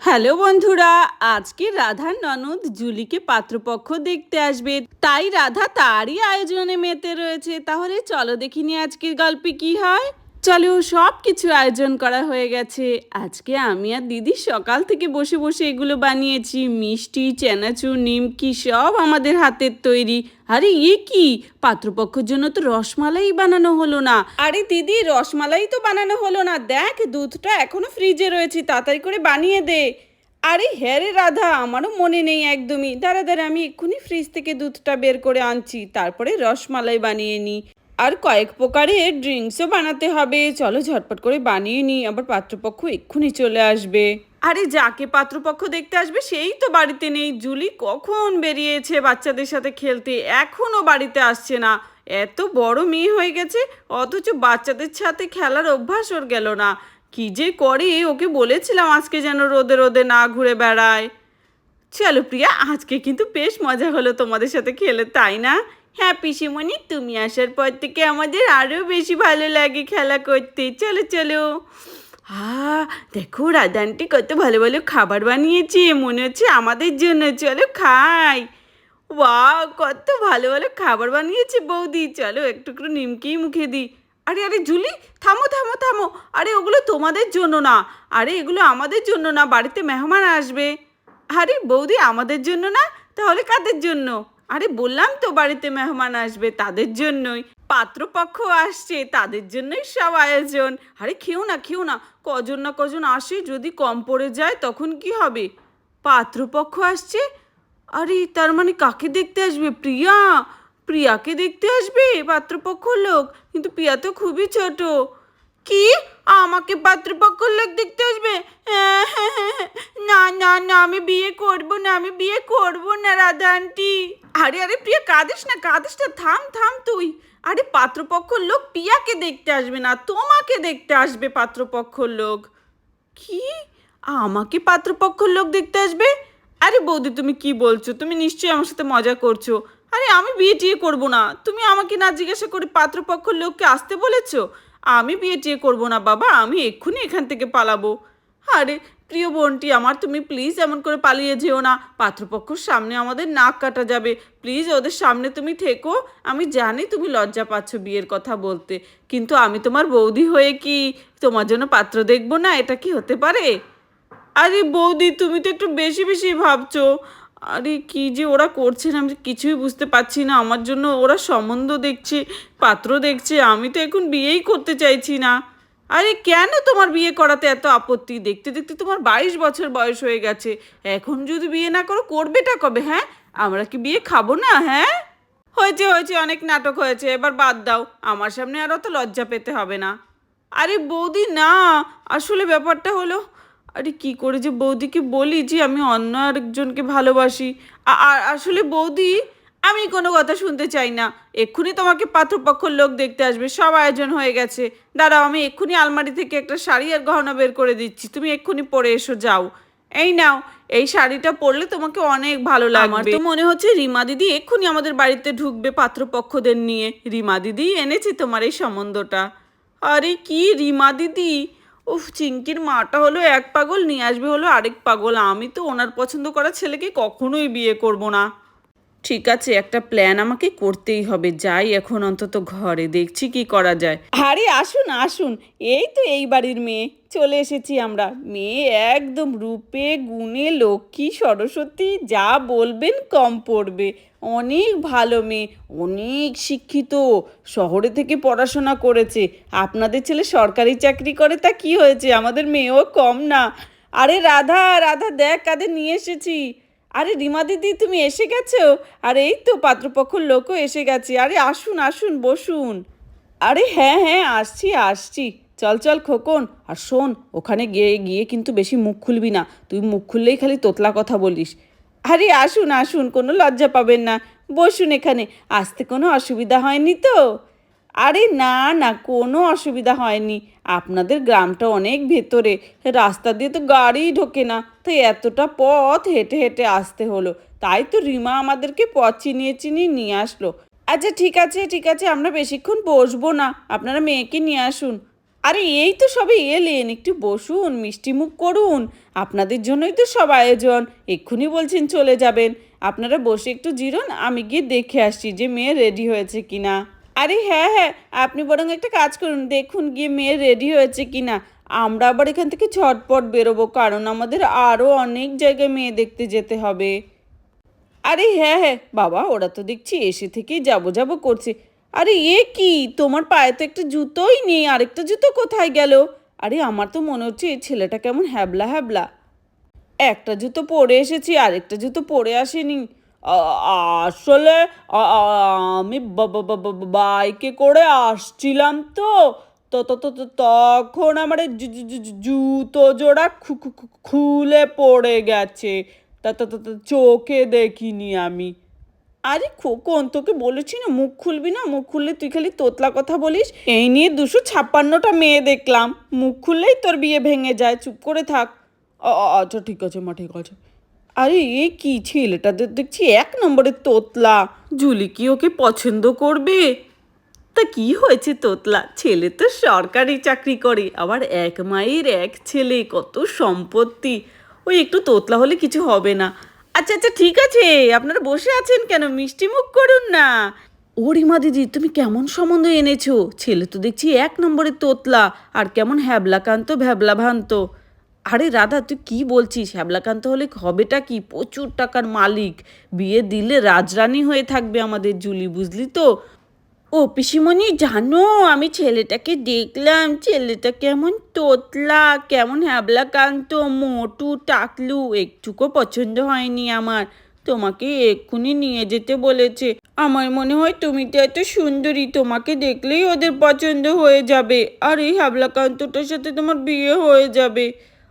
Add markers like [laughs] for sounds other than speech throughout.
Hello বন্ধুরা, আজকে রাধার ননদ জুলিকে পাত্রপক্ষ দেখতে আসবে। তাই রাধা তারই আয়োজনে মেতে রয়েছে। তাহলে চলো দেখিনি আজকের গল্পে কি হয়। চলো সব কিছু আয়োজন করা হয়ে গেছে। আজকে আমি আর দিদি সকাল থেকে বসে বসে এগুলো বানিয়েছি। মিষ্টি, চেনাচুর, নিমকি সব আমাদের হাতের তৈরি। আরে ইয়ে কি? পাত্রপক্ষের জন্য তো রসমালাই বানানো হলো না। আরে দিদি, রসমালাই তো বানানো হলো না। দেখ, দুধটা এখনও ফ্রিজে রয়েছে। তাড়াতাড়ি করে বানিয়ে দে। আরে হ্যাঁ রে রাধা, আমারও মনে নেই একদমই। দাঁড়া দাঁড়া, আমি এক্ষুনি ফ্রিজ থেকে দুধটা বের করে আনছি। তারপরে রসমালাই বানিয়ে নিই। আর কয়েক প্রকারের ড্রিঙ্কসও বানাতে হবে। চলো ঝটপট করে বানিয়ে নিই, আবার পাত্রপক্ষ এক্ষুনি চলে আসবে। আরে যাকে পাত্রপক্ষ দেখতে আসবে, সেই তো বাড়িতে নেই। জুলি কখন বেরিয়েছে বাচ্চাদের সাথে খেলতে? এখনও বাড়িতে আসছে না। এত বড় মেয়ে হয়ে গেছে, অথচ বাচ্চাদের সাথে খেলার অভ্যাস ওর গেল না। কি যে করে, ওকে বলেছিলাম আজকে যেন রোদে রোদে না ঘুরে বেড়ায়। চলো প্রিয়া, আজকে কিন্তু বেশ মজা হলো তোমাদের সাথে খেলে, তাই না? হ্যাঁ পিসিমণি, তুমি আসার পর থেকে আমাদের আরও বেশি ভালো লাগে খেলা করতে। চলো চলো। হা দেখো, রাধানটি কত ভালো ভালো খাবার বানিয়েছে। মনে হচ্ছে আমাদের জন্য। চলো, খাই। ওয়াও, কত ভালো ভালো খাবার বানিয়েছে বৌদি। চলো একটু একটু নিমকেই মুখে দিই। আরে আরে জুলি থামো থামো থামো। আরে, ওগুলো তোমাদের জন্য না। আরে, এগুলো আমাদের জন্য না। বাড়িতে মেহমান আসবে। আরে, বৌদি, আমাদের জন্য না? তাহলে কাদের জন্য? আরে বললাম তো বাড়িতে মেহমান আসবে, তাদের জন্যই। পাত্রপক্ষ আসছে, তাদের জন্যই সব আয়োজন। আরে খেও না খেও না, কজন না কজন আসে, যদি কম পড়ে যায় তখন কি হবে? পাত্রপক্ষ আসছে? আরে তার মানে কাকে দেখতে আসবে? প্রিয়া? প্রিয়াকে দেখতে আসবে? পাত্রপক্ষ লোক, কিন্তু প্রিয়া তো খুবই ছোট। কি? আমাকে পাত্রপক্ষ লোক দেখতে আসবে হ্যাঁ, হ্যাঁ, হ্যাঁ, হ্যাঁ। না না না আমি বিয়ে করব না, আমি বিয়ে করব না, রাধা আন্টি। আরে আরে, প্রিয়া, কাঁদিস না কাঁদিস না, থাম থাম তুই। আরে, পাত্রপক্ষ লোক প্রিয়াকে দেখতে আসবে না, তোমাকে দেখতে আসবে পাত্রপক্ষ লোক। কি? আমাকে পাত্রপক্ষর লোক দেখতে আসবে? আরে, বৌদি, তুমি কি বলছো? তুমি নিশ্চয়ই আমার সাথে মজা করছ। আরে, আমি বিয়ে টিয়ে করব না। তুমি আমাকে না জিজ্ঞাসা করে পাত্রপক্ষর লোককে আসতে বলেছ? আমি বিয়ে টিয়ে করব না, বাবা, আমি এক্ষুনি এখান থেকে পালাবো। আরে প্রিয় বোনটি, আমার তুমি প্লিজ এমন করে পালিয়ে যেও না। পাত্রপক্ষর সামনে আমাদের নাক কাটা যাবে। প্লিজ ওদের সামনে তুমি থেকো। আমি জানি তুমি লজ্জা পাচ্ছ বিয়ের কথা বলতে, কিন্তু আমি তোমার বৌদি হয়ে কি তোমার জন্য পাত্র দেখব না? এটা কি হতে পারে? আরে বৌদি, তুমি তো একটু বেশি বেশি ভাবছ। আরে কি যে ওরা করছে না, আমি কিছুই বুঝতে পারছি না। আমার জন্য ওরা সম্বন্ধ দেখছে, পাত্র দেখছে। আমি তো এখন বিয়েই করতে চাইছি না। আরে কেন তোমার বিয়ে করাতে এত আপত্তি? দেখতে দেখতে তোমার বাইশ বছর বয়স হয়ে গেছে। এখন যদি বিয়ে না করো, করবেটা কবে হ্যাঁ? আমরা কি বিয়ে খাব না হ্যাঁ? হয়েছে হয়েছে, অনেক নাটক হয়েছে। এবার বাদ দাও। আমার সামনে আর অত লজ্জা পেতে হবে না। আরে বৌদি, না! আসলে ব্যাপারটা হলো, আরে কি করে যে বৌদিকে বলি যে আমি অন্য আরেকজনকে ভালোবাসি? আর আসলে বৌদি আমি কোনো কথা শুনতে চাই না। এক্ষুনি তোমাকে পাত্রপক্ষর লোক দেখতে আসবে। সব আয়োজন হয়ে গেছে। দাঁড়াও আমি এক্ষুনি আলমারি থেকে একটা শাড়ি আর গহনা বের করে দিচ্ছি। তুমি এক্ষুনি পরে এসো যাও। এই নাও এই শাড়িটা পরলে তোমাকে অনেক ভালো লাগবে। আমার তো মনে হচ্ছে রিমা দিদি এক্ষুনি আমাদের বাড়িতে ঢুকবে পাত্রপক্ষদের নিয়ে। রিমা দিদি এনেছে তোমার এই সম্বন্ধটা। আরে কি রিমা দিদি? উফ চিঙ্কির মাটা হলো এক পাগল নিয়ে আসবে হলো আরেক পাগল। আমি তো ওনার পছন্দ করা ছেলেকে কখনোই বিয়ে করব না। ঠিক আছে, একটা প্ল্যান আমাকে করতেই হবে, যাই এখন অন্তত ঘরে, দেখছি কি করা যায়। আরে আসুন আসুন, এই তো এই বাড়ির মেয়ে, চলে এসেছি আমরা। মেয়ে একদম রূপে, গুণে, লক্ষ্মী, সরস্বতী, যা বলবেন কম পড়বে। অনেক ভালো মেয়ে, অনেক শিক্ষিত, শহরে থেকে পড়াশোনা করেছে। আপনাদের ছেলে সরকারি চাকরি করে, তা কি হয়েছে? আমাদের মেয়েও কম না। আরে রাধা রাধা, দেখ কাদের নিয়ে এসেছি। আরে রিমা দিদি, তুমি এসে গেছো? আর এই তো পাত্রপক্ষর লোকও এসে গেছে। আরে আসুন আসুন, বসুন। আরে হ্যাঁ হ্যাঁ আসছি আসছি। চল চল, খোকন। আর শোন, ওখানে গিয়ে গিয়ে কিন্তু বেশি মুখ খুলবি না। তুই মুখ খুললেই খালি তোতলা কথা বলিস। আরে আসুন আসুন, কোনো লজ্জা পাবেন না। বসুন এখানে। আসতে কোনো অসুবিধা হয়নি তো? আরে না না, কোনো অসুবিধা হয়নি। আপনাদের গ্রামটা অনেক ভেতরে। রাস্তা দিয়ে তো গাড়িই ঢোকে না। তাই এতটা পথ হেঁটে হেঁটে আসতে হলো। তাই তো রিমা আমাদেরকে পথ চিনিয়ে চিনিয়ে নিয়ে আসলো। আচ্ছা ঠিক আছে ঠিক আছে, আমরা বেশিক্ষণ বসবো না। আপনারা মেয়েকে নিয়ে আসুন। আরে, এই তো সবে এলেন। একটু বসুন, মিষ্টি মুখ করুন। আপনাদের জন্যই তো সব আয়োজন। এক্ষুনি বলছেন চলে যাবেন। আপনারা বসে একটু জিরুন, আমি গিয়ে দেখে আসছি যে মেয়ে রেডি হয়েছে কিনা। আরে হ্যাঁ হ্যাঁ আপনি বরং একটা কাজ করুন, দেখুন গিয়ে মেয়ে রেডি হয়েছে কি না আমরা আবার এখান থেকে ঝটপট বেরোবো, কারণ আমাদের আরও অনেক জায়গায় মেয়ে দেখতে যেতে হবে। আরে হ্যাঁ হ্যাঁ বাবা, ওরা তো দেখছি এসে থেকেই যাব যাব করছে। আরে এ কি? তোমার পায়ে তো একটা জুতোই নেই, আরেকটা জুতো কোথায় গেল? আরে আমার তো মনে হচ্ছে এই ছেলেটা কেমন হ্যাবলা হ্যাবলা। একটা জুতো পরে এসেছি, আরেকটা জুতো পরে আসেনি। আসলে আমি বাইকে করে আসছিলাম তো তখন আমার জুতো জোড়া খুলে পড়ে গেছে। তা চোখে দেখিনি আমি। আরে খোকন, তোকে বলেছি না মুখ খুলবি না? মুখ খুললে তুই খালি তোতলা কথা বলিস? এই নিয়ে দুশো ছাপ্পান্নটা মেয়ে দেখলাম। মুখ খুললেই তোর বিয়ে ভেঙে যায়। চুপ করে থাক। আচ্ছা ঠিক আছে, মা, ঠিক আছে। আরে, এ কি ছেলেটা দেখছি এক নম্বরের তোতলা। জুলি কি ওকে পছন্দ করবে? তা কি হয়েছে তোতলা? ছেলে তো সরকারি চাকরি করে, আবার এক মায়ের এক ছেলে, কত সম্পত্তি। ওই একটু তোতলা হলে কিছু হবে না। আচ্ছা আচ্ছা ঠিক আছে, আপনারা বসে আছেন কেন? মিষ্টি মুখ করুন না। ওরিমা দিদি, তুমি কেমন সম্বন্ধ এনেছো? ছেলে তো দেখছি এক নম্বরের তোতলা, আর কেমন হ্যাবলাকান্ত ভ্যাবলা ভান্ত আরে রাধা, তুই কি বলছিস? হ্যাবলাকান্ত হলে হবেটা কি? প্রচুর টাকার মালিক। বিয়ে দিলে রাজরানী হয়ে থাকবে আমাদের জুলি, বুঝলি তো? ও পিসিমণি, জানো, আমি ছেলেটাকে দেখলাম, ছেলেটা কেমন তোতলা, কেমন হ্যাবলাকান্ত, মোটু, টাকলু, একটুকু পছন্দ হয়নি আমার। তোমাকে এক্ষুনি নিয়ে যেতে বলেছে। আমার মনে হয় তুমি তো এত সুন্দরী, তোমাকে দেখলেই ওদের পছন্দ হয়ে যাবে। আর এই হ্যাবলাকান্তটার সাথে তোমার বিয়ে হয়ে যাবে।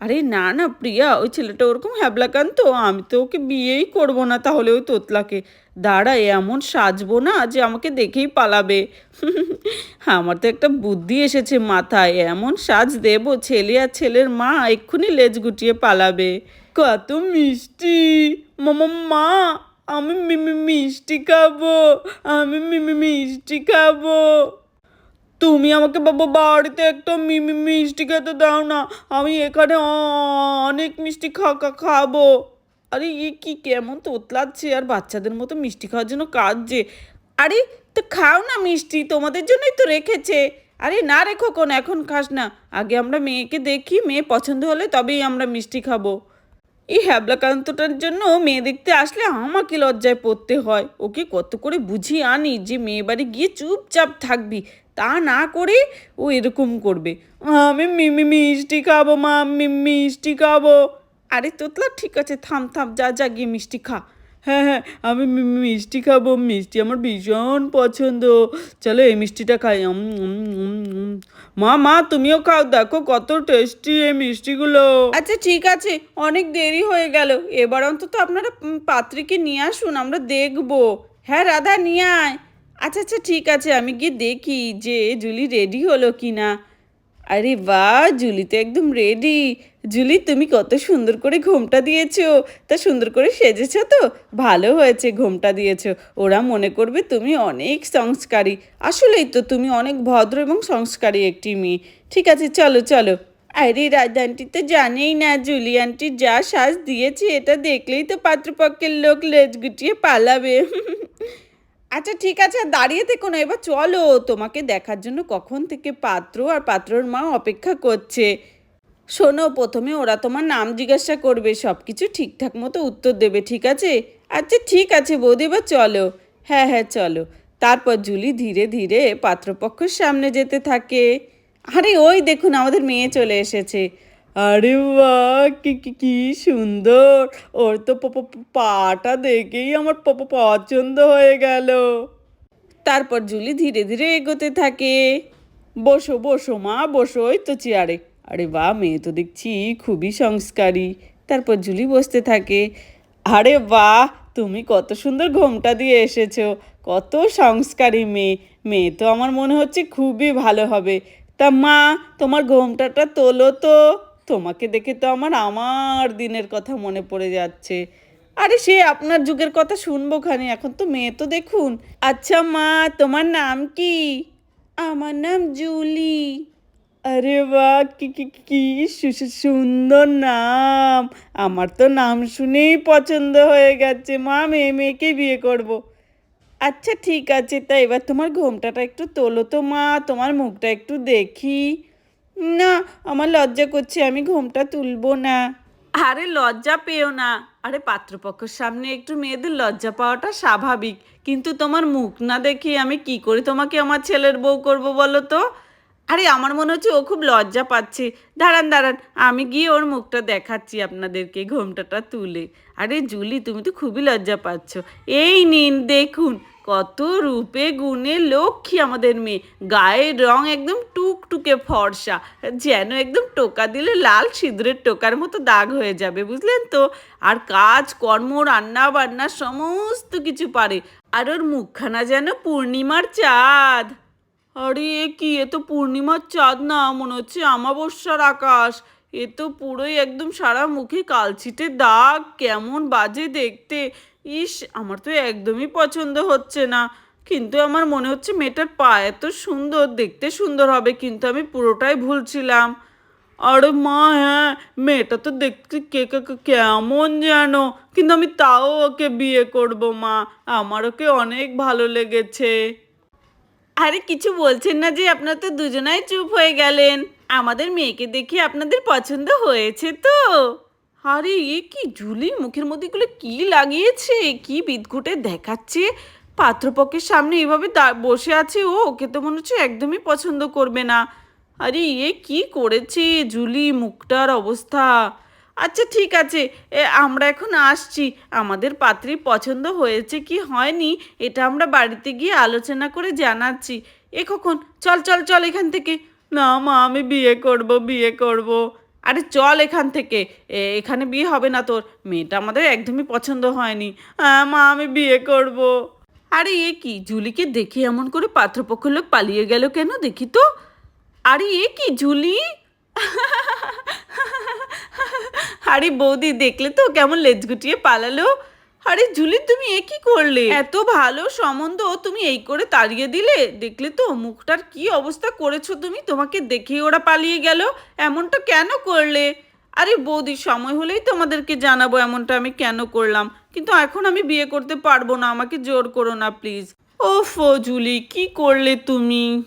আরে না না, প্রিয়া, ওই ছেলেটা ওরকম হ্যাবলাকান্ত। আমি তো ওকে বিয়েই করব না, তাহলে ওই তোতলাকে। দাঁড়া এমন সাজবো না যে আমাকে দেখেই পালাবে। [laughs] আমার তো একটা বুদ্ধি এসেছে মাথায়, এমন সাজ দেবো ছেলে আর ছেলের মা এক্ষুনি লেজ গুটিয়ে পালাবে। কত মিষ্টি! মামা, মা, আমি মি- মি- মিষ্টি খাব, আমি মি- মি- মিষ্টি খাব। তুমি আমাকে বাবা বাড়িতে একটা মি- মি- মিষ্টি খেতে দাও না। আমি এখানে অনেক মিষ্টি খা, খা- খাব। আরে এ কি কেমন তোতলাচ্ছে, আর বাচ্চাদের মতো মিষ্টি খাওয়ার জন্য কাঁদছে। আরে তো খাও না মিষ্টি, তোমাদের জন্যই তো রেখেছে। আরে না রেখো কোন এখন খাস না। আগে আমরা মেয়েকে দেখি, মেয়ে পছন্দ হলে তবেই আমরা মিষ্টি খাব। এই হ্যাবলাকান্তটার জন্য মেয়ে দেখতে আসলে আমাকে লজ্জায় পড়তে হয়। ওকে কত করে বুঝিয়ে আনি যে মেয়ে বাড়ি গিয়ে চুপচাপ থাকবি। তা না করে ও এরকম করবে। আমি মিমি, মিষ্টি খাব মা আমি মিষ্টি খাব। আরে তোতলা, ঠিক আছে, থাম থাম, যা যা, গিয়ে মিষ্টি খা। হ্যাঁ হ্যাঁ আমি মিষ্টি খাব, মিষ্টি আমার ভীষণ পছন্দ। চলো এই মিষ্টিটা খাই। মা মা, তুমিও খাও, দেখো কত টেস্টি এই মিষ্টিগুলো। আচ্ছা ঠিক আছে, অনেক দেরি হয়ে গেল। এবার অন্তত আপনারা পাত্রীকে নিয়ে আসুন, আমরা দেখব। হ্যাঁ রাধা, নিয়ে আয়। আচ্ছা আচ্ছা ঠিক আছে, আমি গিয়ে দেখি যে জুলি রেডি হলো কি না আরে বাহ, জুলি তো একদম রেডি জুলি, তুমি কত সুন্দর করে ঘোমটা দিয়েছ। তা সুন্দর করে সেজেছো তো? ভালো হয়েছে ঘোমটা দিয়েছ। ওরা মনে করবে তুমি অনেক সংস্কারী। আসলেই তো তুমি অনেক ভদ্র এবং সংস্কারী একটি মেয়ে। ঠিক আছে, চলো চলো। আরে রাজা আন্টি তো জানেই না, জুলি আন্টি যা সাজ দিয়েছে, এটা দেখলেই তো পাত্রপক্ষের লোক লেজ গুটিয়ে পালাবে। [laughs] আচ্ছা ঠিক আছে দাঁড়িয়ে থেকো না, এবার চলো, তোমাকে দেখার জন্য কখন থেকে পাত্র আর পাত্রর মা অপেক্ষা করছে। শোনো, প্রথমে ওরা তোমার নাম জিজ্ঞাসা করবে সব কিছু ঠিকঠাক মতো উত্তর দেবে, ঠিক আছে? আচ্ছা ঠিক আছে, বৌদি, এবার চলো। হ্যাঁ হ্যাঁ চলো। তারপর জুলি ধীরে ধীরে পাত্রপক্ষের সামনে যেতে থাকে। আরে, ওই দেখুন, আমাদের মেয়ে চলে এসেছে। আরে বাহ, কি কি সুন্দর। ওর তো পাটা দেখেই আমার পছন্দ হয়ে গেল। তারপর জুলি ধীরে ধীরে এগোতে থাকে। বসো বসো মা, বসো ওই তো চেয়ারে। আরে বাহ, মেয়ে তো দেখছি খুবই সংস্কারী। তারপর জুলি বসতে থাকে। আরে বাহ, তুমি কত সুন্দর ঘোমটা দিয়ে এসেছ। কত সংস্কারী মেয়ে। মেয়ে তো আমার মনে হচ্ছে খুবই ভালো হবে। তা মা, তোমার ঘোমটাটা তোলো তো। তোমাকে দেখে তো আমার আমার দিনের কথা মনে পড়ে যাচ্ছে। আরে সে আপনার যুগের কথা শুনব খানি, এখন তো মেয়ে তো দেখুন। আচ্ছা মা, তোমার নাম কি? আমার নাম জুলি। আরে বা কি কি সুন্দর নাম। আমার তো নাম শুনেই পছন্দ হয়ে গেছে মা, মেয়ে, মেয়েকে বিয়ে করব। আচ্ছা ঠিক আছে, তা এবার তোমার ঘোমটাটা একটু তোলো তো মা, তোমার মুখটা একটু দেখি। না, আমার লজ্জা করছে, আমি ঘোমটা তুলবো না। আরে লজ্জা পেও না। আরে পাত্রপক্ষের সামনে একটু মেয়েদের লজ্জা পাওয়াটা স্বাভাবিক। কিন্তু তোমার মুখ না দেখে আমি কি করে? তোমাকে আমার ছেলের বউ করব বলো তো? আরে, আমার মনে হচ্ছে ও খুব লজ্জা পাচ্ছে। দাঁড়ান দাঁড়ান, আমি গিয়ে ওর মুখটা দেখাচ্ছি আপনাদেরকে, ঘোমটাটা তুলে। আরে, জুলি, তুমি তো খুবই লজ্জা পাচ্ছ। এই নিন, দেখুন, কত রূপে গুণে লক্ষ্মী আমাদের মেয়ে। গায়ের রং একদম টুকটুকে ফর্সা, যেন একদম টোকা দিলে লাল সিঁদুরের টোকার মতো দাগ হয়ে যাবে, বুঝলেন তো? আর কাজ, কর্ম, রান্না বান্না সমস্ত কিছু পারে। আর ওর মুখখানা যেন পূর্ণিমার চাঁদ। আরে এ কি? এ তো পূর্ণিমার চাঁদ না, মনে হচ্ছে আমাবস্যার আকাশ। এ তো পুরোই একদম সারা মুখে কালছিটে দাগ, কেমন বাজে দেখতে। ইস, আমার তো একদমই পছন্দ হচ্ছে না। কিন্তু আমার মনে হচ্ছে মেয়েটার পা এত সুন্দর, দেখতে সুন্দর হবে, কিন্তু আমি পুরোটাই ভুলছিলাম। আরে মা হ্যাঁ মেয়েটা তো দেখতে কে কেমন যেন। কিন্তু আমি তাও ওকে বিয়ে করব মা আমার ওকে অনেক ভালো লেগেছে। আরে, কিছু বলছেন না যে আপনারা তো দুজনাই চুপ হয়ে গেলেন। আমাদের মেয়েকে দেখে আপনাদের পছন্দ হয়েছে তো। আরে, এ কি জুলি মুখের মধ্যে এগুলো কি লাগিয়েছে? কি বিদঘুটে দেখাচ্ছে? পাত্রপক্ষের সামনে এভাবে বসে আছে ও, ওকে তো মনে হচ্ছে একদমই পছন্দ করবে না। আরে, এ কি করেছে? জুলি মুখটার অবস্থা। আচ্ছা ঠিক আছে। আমরা এখন আসছি। আমাদের পাত্রী পছন্দ হয়েছে কি হয়নি, এটা আমরা বাড়িতে গিয়ে আলোচনা করে জানাচ্ছি। এ কখন? চল চল চল এখান থেকে। না মা, আমি বিয়ে করব বিয়ে করব। আরে চল এখান থেকে। এখানে বিয়ে হবে না তোর। মেয়েটা আমাদের একদমই পছন্দ হয়নি। হ্যাঁ মা, আমি বিয়ে করব। আরে এ কি? জুলিকে দেখে এমন করে পাত্রপক্ষ লোক পালিয়ে গেল কেন দেখি তো? আরে এ কি জুলি আরে বৌদি, দেখলে তো কেমন লেজ গুটিয়ে পালালো। আরে জুলি তুমি এ কি করলে? এত ভালো সম্বন্ধ তুমি এই করে তাড়িয়ে দিলে? দেখলে তো মুখটার কি অবস্থা করেছ তুমি? তোমাকে দেখে ওরা পালিয়ে গেল। এমনটা কেন করলে? আরে বৌদি, সময় হলেই তোমাদেরকে জানাব এমনটা আমি কেন করলাম। কিন্তু এখন আমি বিয়ে করতে পারব না, আমাকে জোর করো না, প্লিজ। ওফো জুলি কি করলে তুমি?